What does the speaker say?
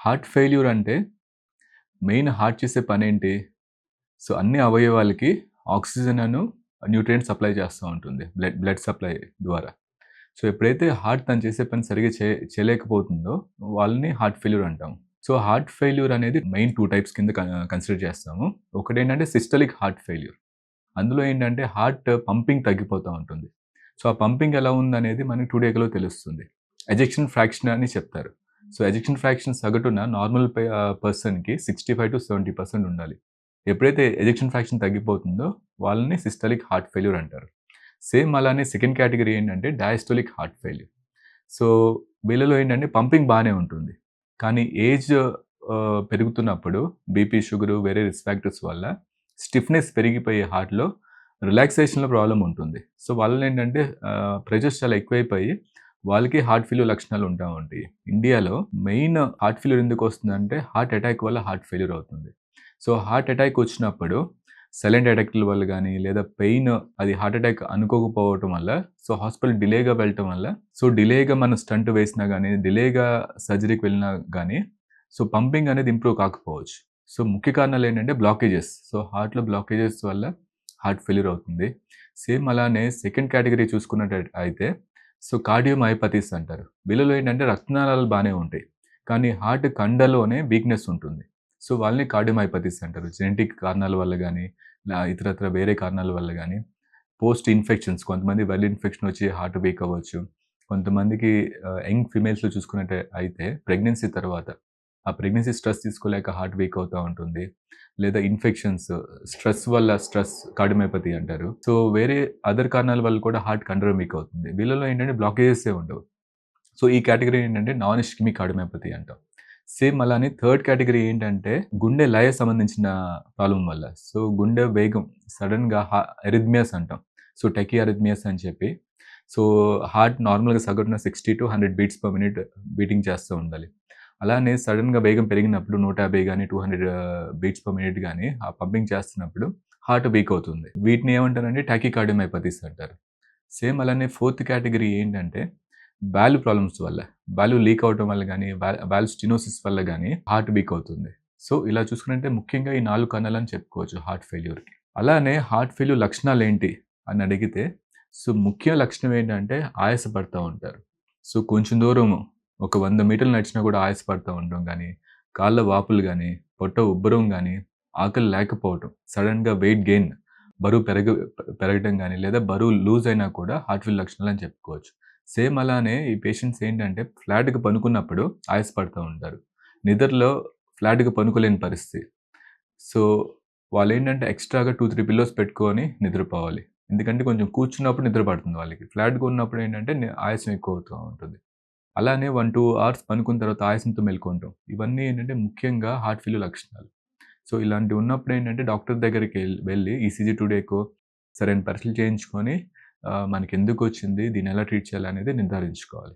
Heart failure అంటే main heart చేసే పని ఏంటి సో, అన్ని అవయవాలకి ఆక్సిజన్ అను న్యూట్రియంట్స్ సప్లై చేస్తూ ఉంటుంది. బ్లడ్ బ్లడ్ సప్లై ద్వారా. సో, ఎప్పుడైతే హార్ట్ తను చేసే పని సరిగ్గా చే చేయలేకపోతుందో వాళ్ళని హార్ట్ ఫెయిల్యూర్ అంటాం. సో, హార్ట్ ఫెయిల్యూర్ అనేది మెయిన్ టూ టైప్స్ కింద క కన్సిడర్ చేస్తాము. ఒకటి ఏంటంటే సిస్టలిక్ హార్ట్ ఫెయిల్యూర్. అందులో ఏంటంటే హార్ట్ పంపింగ్ తగ్గిపోతూ ఉంటుంది. సో, ఆ పంపింగ్ ఎలా ఉందనేది మనకి టూ డేకలో తెలుస్తుంది. ఎజెక్షన్ ఫ్రాక్షన్ అని చెప్తారు. సో, ఎజెక్షన్ ఫ్రాక్షన్ సగటున నార్మల్ పర్సన్కి sixty five to seventy percent ఉండాలి. ఎప్పుడైతే ఎజెక్షన్ ఫ్రాక్షన్ తగ్గిపోతుందో వాళ్ళని సిస్టాలిక్ హార్ట్ ఫెయిల్యూర్ అంటారు. సేమ్ అలానే సెకండ్ కేటగిరీ ఏంటంటే డయాస్టోలిక్ హార్ట్ ఫెయిల్యూర్. సో, వీళ్ళలో ఏంటంటే పంపింగ్ బాగానే ఉంటుంది. కానీ ఏజ్ పెరుగుతున్నప్పుడు బీపీ, షుగరు వేరే రిస్క్ ఫ్యాక్టర్స్ వల్ల స్టిఫ్‌నెస్ పెరిగిపోయే హార్ట్‌లో రిలాక్సేషన్‌లో ప్రాబ్లమ్ ఉంటుంది. సో, వాళ్ళని ఏంటంటే ప్రెజర్స్ చాలా ఎక్కువైపోయి వాళ్ళకి హార్ట్ ఫెయిల్యూర్ లక్షణాలు ఉంటా ఉంటాయి. ఇండియాలో మెయిన్ హార్ట్ ఫెయిల్యూర్ ఎందుకొస్తుందంటే హార్ట్ అటాక్ వల్ల హార్ట్ ఫెయిల్యూర్ అవుతుంది. సో, హార్ట్ అటాక్ వచ్చినప్పుడు సైలెంట్ అటాక్‌ల వల్ల కానీ లేదా పెయిన్ అది హార్ట్ అటాక్ అనుకోకపోవటం వల్ల, సో, హాస్పిటల్ డిలేగా వెళ్ళటం వల్ల, సో, డిలేగా మనం స్టంట్ వేసినా కానీ డిలేగా సర్జరీకి వెళ్ళినా కానీ సో, పంపింగ్ అనేది ఇంప్రూవ్ కాకపోవచ్చు. సో, ముఖ్య కారణాలు ఏంటంటే బ్లాకేజెస్. సో, హార్ట్‌లో బ్లాకేజెస్ వల్ల హార్ట్ ఫెయిల్యూర్ అవుతుంది. సేమ్ అలానే సెకండ్ కేటగిరీ చూసుకున్నట్టు అయితే సో, కార్డియోమయోపతీస్ అంటారు. వీళ్ళలో ఏంటంటే రక్తనాళాలు బాగానే ఉంటాయి. కానీ హార్ట్ కండలోనే వీక్‌నెస్ ఉంటుంది. సో, వాళ్ళని కార్డియోమయోపతీస్ అంటారు. జెనెటిక్ కారణాల వల్ల కానీ ఇతరత్ర వేరే కారణాల వల్ల కానీ పోస్ట్ ఇన్ఫెక్షన్స్ కొంతమంది వెల్ ఇన్ఫెక్షన్ వచ్చి హార్ట్ వీక్ అవ్వచ్చు. కొంతమందికి యంగ్ ఫిమేల్స్లో చూసుకున్నట్టు అయితే ప్రెగ్నెన్సీ తర్వాత ఆ ప్రెగ్నెన్సీ స్ట్రెస్ తీసుకోలేక హార్ట్ వీక్ అవుతూ ఉంటుంది. లేదా ఇన్ఫెక్షన్స్ స్ట్రెస్ వల్ల స్ట్రెస్ కార్డియోమయోపతి అంటారు. సో, వేరే అదర్ కారణాల వల్ల కూడా హార్ట్ కండరం వీక్ అవుతుంది. వీళ్ళలో ఏంటంటే బ్లాకేజెసే ఉండవు. సో, ఈ కేటగిరీ ఏంటంటే నాన్ ఇష్కిమిక్ కార్డియోమయోపతి అంటాం. సేమ్ అలానే థర్డ్ కేటగిరీ ఏంటంటే గుండె లయ సంబంధించిన ప్రాబ్లం వల్ల. సో, గుండె వేగం సడన్గా హ అరిథ్మియాస్ అంటాం. సో, టెకీ అరిథ్మియాస్ అని చెప్పి సో, హార్ట్ నార్మల్‌గా సగటున 60-100 బీట్స్ పర్ మినిట్ బీటింగ్ చేస్తూ ఉండాలి. అలానే సడన్గా వేగం పెరిగినప్పుడు నూట యాభై కానీ two hundred beats per minute కానీ ఆ పంపింగ్ చేస్తున్నప్పుడు హార్ట్ వీక్ అవుతుంది. వీటిని ఏమంటారంటే టాకీకార్డియోమయోపతీస్ అంటారు. సేమ్ అలానే ఫోర్త్ కేటగిరీ ఏంటంటే వాల్వ్ ప్రాబ్లమ్స్ వల్ల. వాల్వ్ లీక్ అవటం వల్ల కానీ వా వాల్వ్ వల్ల కానీ హార్ట్ వీక్ అవుతుంది. సో, ఇలా చూసుకుంటే ముఖ్యంగా ఈ 4 కారణాలని చెప్పుకోవచ్చు హార్ట్ ఫెయిల్యూర్‌కి. అలానే హార్ట్ ఫెయిల్యూర్ లక్షణాలేంటి అని అడిగితే సో, ముఖ్య లక్షణం ఏంటంటే ఆయాసపడతా ఉంటారు. సో, కొంచెం దూరము ఒక వంద మీటర్లు నడిచినా కూడా ఆయాస ఉండడం కానీ కాళ్ళ వాపులు కానీ పొట్ట ఉబ్బరం కానీ ఆకలి లేకపోవటం, సడన్గా వెయిట్ గెయిన్ బరువు పెరగ పెరగటం కానీ లేదా బరువు లూజ్ అయినా కూడా హార్ట్ లక్షణాలు అని చెప్పుకోవచ్చు. సేమ్ అలానే ఈ పేషెంట్స్ ఏంటంటే ఫ్లాట్‌గా పనుకున్నప్పుడు ఆయాస ఉంటారు. నిద్రలో ఫ్లాట్‌గా పనుకోలేని పరిస్థితి. సో, వాళ్ళు ఏంటంటే ఎక్స్‌ట్రాగా 2, 3 పిల్లోస్ పెట్టుకొని నిద్రపోవాలి. ఎందుకంటే కొంచెం కూర్చున్నప్పుడు నిద్ర పడుతుంది వాళ్ళకి. ఫ్లాట్‌గా ఉన్నప్పుడు ఏంటంటే ఆయాసం ఎక్కువ అవుతూ ఉంటుంది. అలానే 1, 2 అవర్స్ పనుకున్న తర్వాత ఆయాసంతో మెలుకుంటాం. ఇవన్నీ ఏంటంటే ముఖ్యంగా హార్ట్ ఫెయిల్యూర్ లక్షణాలు. సో, ఇలాంటివి ఉన్నప్పుడు ఏంటంటే డాక్టర్ దగ్గరికి వెళ్ళి ఈసీజీ టుడేకో సరైన పరీక్షలు చేయించుకొని మనకి ఎందుకు వచ్చింది దీన్ని ఎలా ట్రీట్ చేయాలనేది నిర్ధారించుకోవాలి.